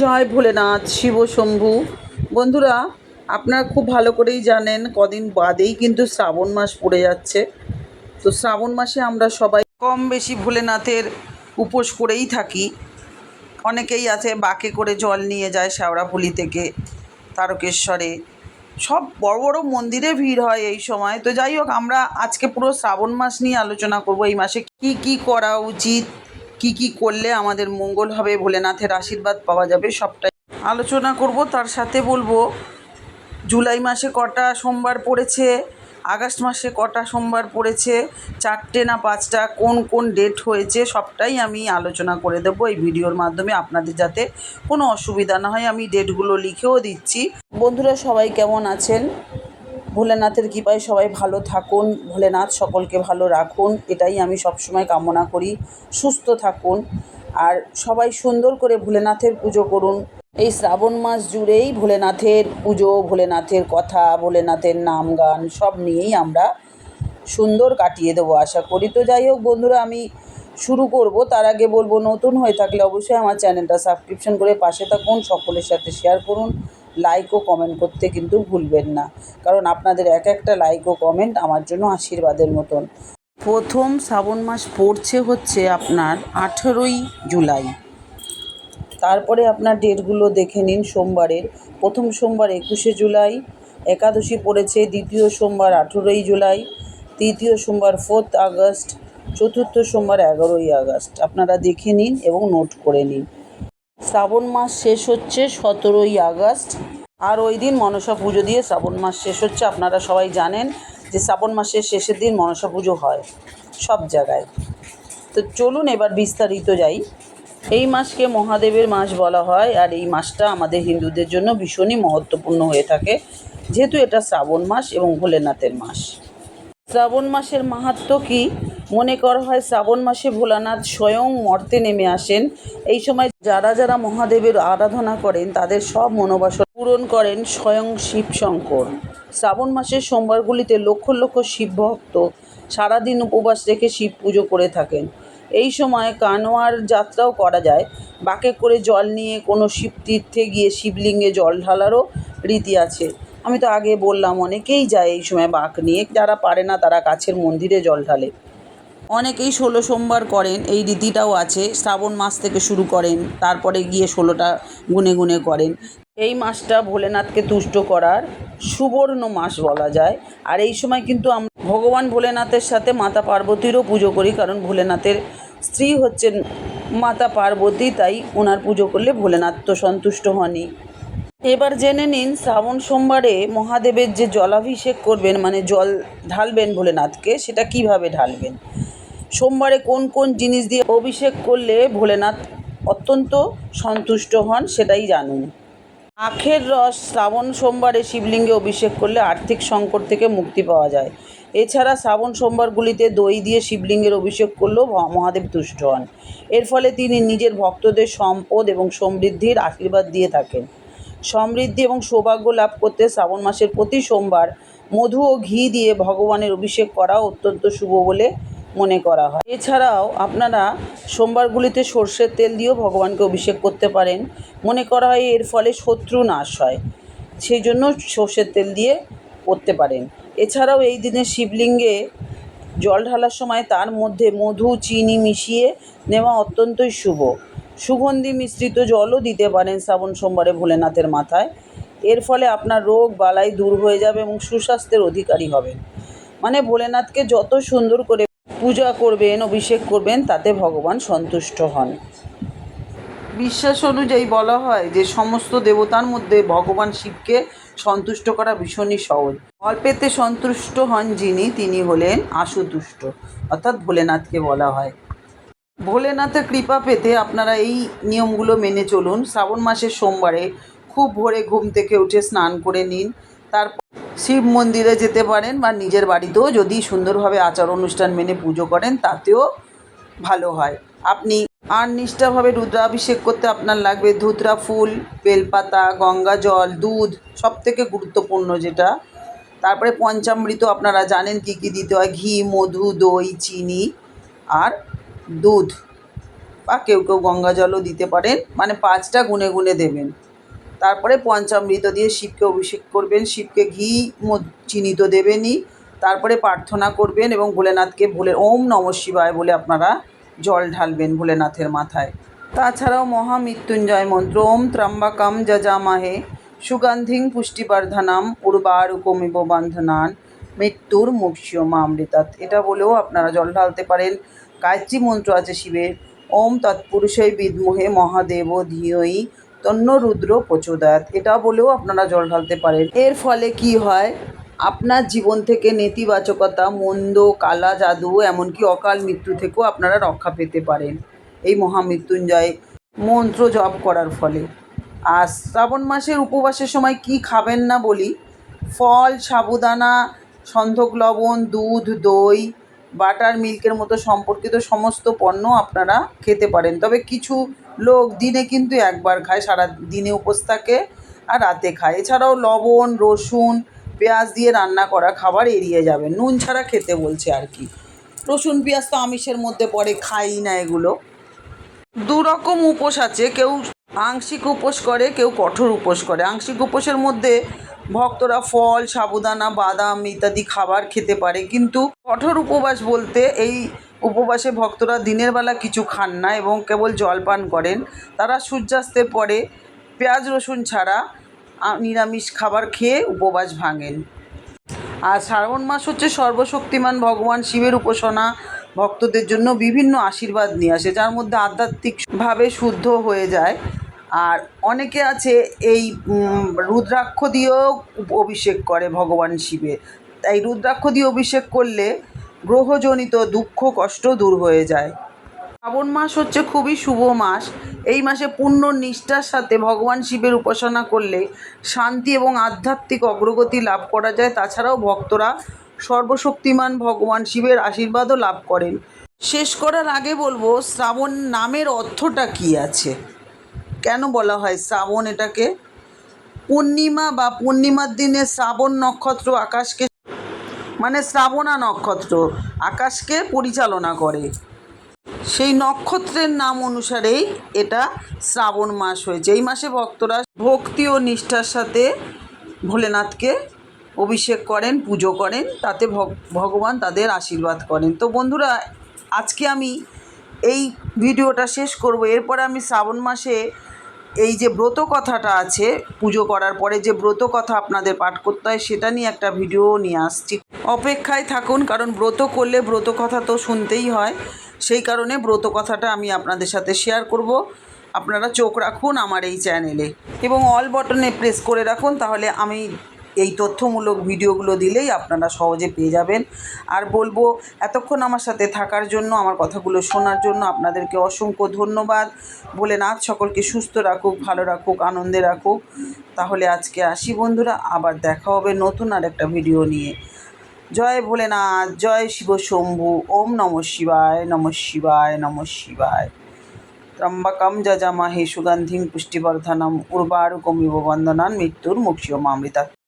জয় ভোলেনাথ, শিব শম্ভু। বন্ধুরা, আপনারা খুব ভালো করেই জানেন, কদিন বাদেই কিন্তু শ্রাবণ মাস পড়ে যাচ্ছে। তো শ্রাবণ মাসে আমরা সবাই কম বেশি ভোলেনাথের উপোস করেই থাকি। অনেকেই আছে, বাঁকে করে জল নিয়ে যায় শ্যাওড়াফুলি থেকে, তারকেশ্বরে। সব বড় বড় মন্দিরে ভিড় হয় এই সময়। তো যাই হোক, আমরা আজকে পুরো শ্রাবণ মাস নিয়ে আলোচনা করব এই মাসে। কি কি করা উচিত? কি কি করলে আমাদের মঙ্গল হবে, ভোলেনাথের আশীর্বাদ পাওয়া যাবে, সবটাই আলোচনা করব। তার সাথে বলব, জুলাই মাসে কটা সোমবার পড়েছে, আগস্ট মাসে কটা সোমবার পড়েছে, চারটে না পাঁচটা, কোন কোন ডেট হয়েছে, সবটাই আমি আলোচনা করে দেবো এই ভিডিওর মাধ্যমে আপনাদের যাতে কোনো অসুবিধা না হয়। আমি ডেটগুলো লিখেও দিচ্ছি। বন্ধুরা সবাই কেমন আছেন? ভোলেনাথের কৃপায় সবাই ভালো থাকুন, ভোলেনাথ সকলকে ভালো রাখুন, এটাই আমি সবসময় কামনা করি, সুস্থ থাকুন, আর সবাই সুন্দর করে ভোলেনাথের পুজো করুন। এই শ্রাবণ মাস জুড়েই ভোলেনাথের পুজো, ভোলেনাথের কথা, ভোলেনাথের নাম গান, সব নিয়েই আমরা সুন্দর কাটিয়ে দেবো আশা করি। তো যাই হোক বন্ধুরা, আমি শুরু করব। তার আগে বলব, নতুন হয়ে থাকলে অবশ্যই আমার চ্যানেলটা সাবস্ক্রিপশন করে পাশে থাকুন, সকলের সাথে শেয়ার করুন। লাইক ও কমেন্ট করতে কিন্তু ভুলবেন না। কারণ আপনাদের এক একটা লাইক ও কমেন্ট আমার জন্য আশীর্বাদের মতন। প্রথম শ্রাবণ মাস পড়ছে হচ্ছে আপনার আঠেরোই জুলাই। তারপরে আপনার ডেটগুলো দেখে নিন সোমবারের। প্রথম সোমবার একুশে জুলাই, একাদশী পড়েছে দ্বিতীয় সোমবার আঠেরোই জুলাই, তৃতীয় সোমবার ফোর্থ আগস্ট, চতুর্থ সোমবার এগারোই আগস্ট। আপনারা দেখে নিন এবং নোট করে নিন। শ্রাবণ মাস শেষ হচ্ছে সতেরোই আগস্ট। আর ওই দিন মনসা পুজো দিয়ে শ্রাবণ মাস শেষ হচ্ছে, আপনারা সবাই জানেন যে শ্রাবণ মাসের শেষের দিন মনসা পুজো হয় সব জায়গায়। তো চলুন এবার বিস্তারিত যাই। এই মাসকে মহাদেবের মাস বলা হয়, আর এই মাসটা আমাদের হিন্দুদের জন্য ভীষণই মহত্বপূর্ণ হয়ে থাকে, যেহেতু এটা শ্রাবণ মাস এবং ভোলেনাথের মাস। শ্রাবণ মাসের মাহাত্ম কি? মনে করা হয় শ্রাবণ মাসে ভোলানাথ স্বয়ং মর্তে নেমে আসেন। এই সময় যারা যারা মহাদেবের আরাধনা করেন, তাদের সব মনোবাসনা পূরণ করেন স্বয়ং শিব শঙ্কর শ্রাবণ মাসের সোমবারগুলিতে লক্ষ লক্ষ শিব ভক্ত সারাদিন উপবাস রেখে শিব পুজো করে থাকেন। এই সময় কানোয়ার যাত্রাও করা যায়। বাঁকে করে জল নিয়ে কোনো শিব তীর্থে গিয়ে শিবলিঙ্গে জল ঢালারও রীতি আছে। আমি তো আগে বললাম, অনেকেই যায় এই সময় বাঁক নিয়ে। যারা পারে না, তারা কাছের মন্দিরে জল ঢালে। অনেকেই ষোলো সোমবার করেন, এই রীতিটাও আছে, শ্রাবণ মাস থেকে শুরু করেন, তারপরে গিয়ে ষোলোটা গুনে গুনে করেন। এই মাসটা ভোলেনাথকে তুষ্ট করার সুবর্ণ মাস বলা যায়। আর এই সময় কিন্তু আমরা ভগবান ভোলেনাথের সাথে মাতা পার্বতীরও পুজো করি, কারণ ভোলেনাথের স্ত্রী হচ্ছেন মাতা পার্বতী, তাই ওনার পুজো করলে ভোলেনাথ তো সন্তুষ্ট হনই। এবার জেনে নিন, শ্রাবণ সোমবারে মহাদেবের যে জলাভিষেক করবেন মানে জল ঢালবেন ভোলেনাথকে, সেটা কীভাবে ঢালবেন? সোমবারে কোন কোন জিনিস দিয়ে অভিষেক করলে ভোলেনাথ অত্যন্ত সন্তুষ্ট হন সেটাই জানুন। আখের রস শ্রাবণ সোমবারে শিবলিঙ্গে অভিষেক করলে আর্থিক সংকট থেকে মুক্তি পাওয়া যায়। এছাড়া শ্রাবণ সোমবারগুলিতে দই দিয়ে শিবলিঙ্গের অভিষেক করলেও মহাদেব তুষ্ট হন। এর ফলে তিনি নিজের ভক্তদের সম্পদ এবং সমৃদ্ধির আশীর্বাদ দিয়ে থাকেন। সমৃদ্ধি এবং সৌভাগ্য লাভ করতে শ্রাবণ মাসের প্রতি সোমবার মধু ও ঘি দিয়ে ভগবানের অভিষেক করা অত্যন্ত শুভ বলে মনে করা হয়। এছাড়াও আপনারা সোমবারগুলিতে সর্ষের তেল দিয়েও ভগবানকে অভিষেক করতে পারেন। মনে করা হয় এর ফলে শত্রু নাশ হয়। সেই জন্য সর্ষের তেল দিয়ে করতে পারেন। এছাড়াও এই দিনে শিবলিঙ্গে জল ঢালার সময় তার মধ্যে মধু, চিনি মিশিয়ে নেওয়া অত্যন্তই শুভ। সুগন্ধি মিশ্রিত জলও দিতে পারেন শ্রাবণ সোমবারে ভোলেনাথের মাথায়। এর ফলে আপনার রোগ, বালাই দূর হয়ে যাবে এবং সুস্বাস্থ্যের অধিকারী হবেন। মানে ভোলেনাথকে যত সুন্দর করে পূজা করবেন, অভিষেক করবেন, তাতে ভগবান সন্তুষ্ট হন। বিশ্বাস অনুযায়ী বলা হয় যে সমস্ত দেবতার মধ্যে ভগবান শিবকে সন্তুষ্ট করা ভীষণই সহজ। অল্পেতে সন্তুষ্ট হন যিনি, তিনি হলেন আশুতুষ্ট, অর্থাৎ ভোলেনাথকে বলা হয়। ভোলেনাথের কৃপা পেতে আপনারা এই নিয়মগুলো মেনে চলুন। শ্রাবণ মাসের সোমবারে খুব ভোরে ঘুম থেকে উঠে স্নান করে নিন। তারপর শিব মন্দিরে যেতে পারেন বা নিজের বাড়িতেও যদি সুন্দরভাবে আচার অনুষ্ঠান মেনে পুজো করেন, তাতেও ভালো হয়। আপনি আর নিষ্ঠাভাবে রুদ্রাভিষেক করতে আপনার লাগবে ধুতরা ফুল, বেলপাতা, গঙ্গা জল, দুধ সব থেকে গুরুত্বপূর্ণ যেটা। তারপরে পঞ্চামৃত আপনারা জানেন কী কী দিতে হয়, ঘি, মধু, দই, চিনি আর দুধ। বা কেউ কেউ গঙ্গা জলও দিতে পারেন মানে পাঁচটা গুনে গুনে দেবেন। তারপরে পঞ্চামৃত দিয়ে শিবকে অভিষেক করবেন, শিবকে ঘি, মধু, চিনি তো দেবেনই। তারপরে প্রার্থনা করবেন এবং ভোলেনাথকে ভোলে, ওম নম শিবায় বলে আপনারা জল ঢালবেন ভোলেনাথের মাথায়। তাছাড়াও মহামৃত্যুঞ্জয় মন্ত্র, ওম ত্রম্বাকাম যজামাহে, সুগন্ধিং পুষ্টিবর্ধনাম উর্বারুকমিব বন্ধনান, মৃত্যুর মুক্ষিয়মা অমৃতাৎ। এটা বলেও আপনারা জল ঢালতে পারেন। গায়ত্রী মন্ত্র আছে শিবের, ওম তৎপুরুষই বিদমোহে মহাদেব ধিয়ই তন্ন রুদ্র প্রচোদয়াত। এটা বলেও আপনারা জল ঢালতে পারেন। এর ফলে কি হয়? আপনার জীবন থেকে নেতিবাচকতা, মন্দ, কালা জাদু, এমনকি অকাল মৃত্যু থেকেও আপনারা রক্ষা পেতে পারেন এই মহামৃত্যুঞ্জয় মন্ত্র জপ করার ফলে। আর শ্রাবণ মাসের উপবাসের সময় কি খাবেন না বলি? ফল, সাবুদানা, সন্ধক লবণ, দুধ, দই, বাটার মিল্কের মতো সম্পর্কিত সমস্ত পণ্য আপনারা খেতে পারেন। তবে কিছু লোক দিনে কিন্তু একবার খায়, সারা দিনে উপোস থাকে আর রাতে খায়। এছাড়াও লবণ, রসুন, পেঁয়াজ দিয়ে রান্না করা খাবার এড়িয়ে যাবে। নুন ছাড়া খেতে বলছে আর কি। রসুন, পেঁয়াজ তো আমিষের মধ্যে পড়ে খাই না এগুলো। দু রকম উপোস আছে, কেউ আংশিক উপোস করে, কেউ কঠোর উপোস করে। আংশিক উপোসের মধ্যে ভক্তরা ফল, সাবুদানা, বাদাম ইত্যাদি খাবার খেতে পারে, কিন্তু কঠোর উপবাস বলতে এই উপবাসে ভক্তরা দিনের বেলা কিছু খান না এবং কেবল জল পান করেন। তারা সূর্যাস্তের পরে পেঁয়াজ রসুন ছাড়া নিরামিষ খাবার খেয়ে উপবাস ভাঙেন। আর শ্রাবণ মাস হচ্ছে সর্বশক্তিমান ভগবান শিবের উপাসনা। ভক্তদের জন্য বিভিন্ন আশীর্বাদ নিয়ে আসে, যার মধ্যে আধ্যাত্মিকভাবে শুদ্ধ হয়ে যায়। আর অনেকে আছে এই রুদ্রাক্ষ দিয়েও অভিষেক করে ভগবান শিবের। তাই রুদ্রাক্ষ দিয়ে অভিষেক করলে গ্রহজনিত দুঃখ, কষ্ট দূর হয়ে যায়। শ্রাবণ মাস হচ্ছে খুবই শুভ মাস। এই মাসে পূর্ণ নিষ্ঠার সাথে ভগবান শিবের উপাসনা করলে শান্তি এবং আধ্যাত্মিক অগ্রগতি লাভ করা যায়। তাছাড়াও ভক্তরা সর্বশক্তিমান ভগবান শিবের আশীর্বাদও লাভ করেন। শেষ করার আগে বলব, শ্রাবণ নামের অর্থটা কী আছে? কেন বলা হয় শ্রাবণ এটাকে? পূর্ণিমা বা পূর্ণিমার দিনে শ্রাবণ নক্ষত্র আকাশকে মানে শ্রাবণা নক্ষত্র, আকাশকে পরিচালনা করে। সেই নক্ষত্রের নাম অনুসারেই এটা শ্রাবণ মাস হয়েছে। এই মাসে ভক্তরা ভক্তি ও নিষ্ঠার সাথে ভোলেনাথকে অভিষেক করেন, পুজো করেন, তাতে ভগ- ভগবান তাদের আশীর্বাদ করেন। তো বন্ধুরা, আজকে আমি এই ভিডিওটা শেষ করব। এরপরে আমি শ্রাবণ মাসে এই যে ব্রত কথাটা আছে, পুজো করার পরে যে ব্রত কথা আপনাদের পাঠ করতে হয়, সেটা নিয়ে একটা ভিডিও নিয়ে আসছি। অপেক্ষায় থাকুন, কারণ ব্রত করলে ব্রত কথা তো শুনতেই হয়। সেই কারণে ব্রত কথাটা আমি আপনাদের সাথে শেয়ার করব। আপনারা চোখ রাখুন আমার এই চ্যানেলে এবং অল বটনে প্রেস করে রাখুন, তাহলে আমি এই তথ্যমূলক ভিডিওগুলো দিলেই আপনারা সহজে পেয়ে যাবেন। আর বলব, এতক্ষণ আমার সাথে থাকার জন্য, আমার কথাগুলো শোনার জন্য আপনাদেরকে অসংখ্য ধন্যবাদ। বলে নাথ সকলকে সুস্থ রাখুক, ভালো রাখুক, আনন্দে রাখুক। তাহলে আজকে আসি বন্ধুরা, আবার দেখা হবে নতুন আর একটা ভিডিও নিয়ে। জয় ভোলেনাথ, জয় শিব শম্ভু, ওম নম শিবায় নম শিবায় নম শিবায়। ত্রম্বকম যজামহে সুগন্ধিং পুষ্টিবর্ধনম, উর্বারুকমিব বন্দনান মৃত্যুর মুক্ষিয়মামৃতা